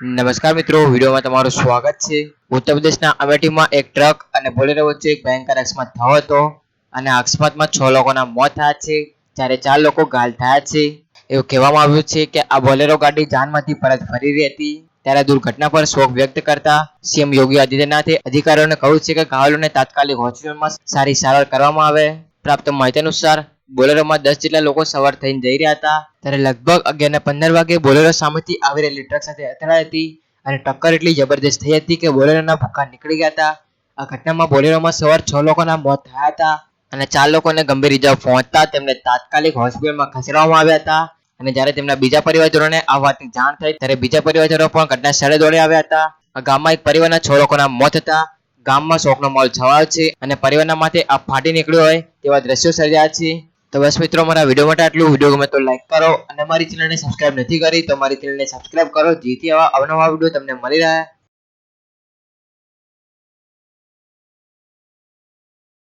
નમસ્કાર મિત્રો, વિડીયોમાં તમારું સ્વાગત છે. ઉત્તર પ્રદેશના અમેઠીમાં એક ટ્રક અને બોલેરો વચ્ચે એક ભયંકર અકસ્માત થયો હતો અને અકસ્માતમાં છ લોકોના મોત થયા છે, જ્યારે ચાર લોકો ઘાયલ થયા છે. એવું કહેવામાં આવ્યું છે કે આ બોલેરો ગાડી જાનમાંથી પરત ફરી રહી હતી, ત્યારે દુર્ઘટના પર શોક વ્યક્ત કરતા સીએમ યોગી આદિત્યનાથે અધિકારીઓને કહ્યું છે કે ઘાયલોને તાત્કાલિક હોસ્પિટલમાં સારી સારવાર કરવામાં આવે. પ્રાપ્ત માહિતી અનુસાર બોલેરોમાં દસ જેટલા લોકો સવાર થઈને જઈ રહ્યા હતા. ત્યારે લગભગ અગિયાર પંદર વાગે બોલેરો સામેથી આવી રહેલી ટ્રક સાથે અથડાઈ હતી અને ટક્કર એટલી જબરદસ્ત થઈ હતી કે બોલેરોના ભૂક્કા નીકળી ગયા હતા. આ ઘટનામાં બોલેરોમાં સવાર છ લોકોના મોત થયા હતા અને ચાર લોકોને ગંભીર ઇજાઓ પહોંચતા તેમને તાત્કાલિક હોસ્પિટલમાં ખસેડવામાં આવ્યા હતા. અને જ્યારે તેમના બીજા પરિવારજનોને આ વાતની જાણ થઈ, ત્યારે બીજા પરિવારજનો પણ ઘટના સ્થળે દોડી આવ્યા હતા. ગામમાં એક પરિવારના છ લોકોના મોત હતા. ગામમાં શોકનો માહોલ છવાયો છે અને પરિવારના માથે આ ફાટી નીકળ્યો હોય તેવા દ્રશ્યો સર્જાયા છે. તો બસ મિત્રો મારા વીડિયો માટે આટલું. વીડિયો ગમે તો લાઈક કરો અને મારી ચેનલને સબસ્ક્રાઇબ નથી કરી તો મારી ચેનલને સબસ્ક્રાઇબ કરો. જેથી આવા અવનવા વીડિયો તમને મળી રહે.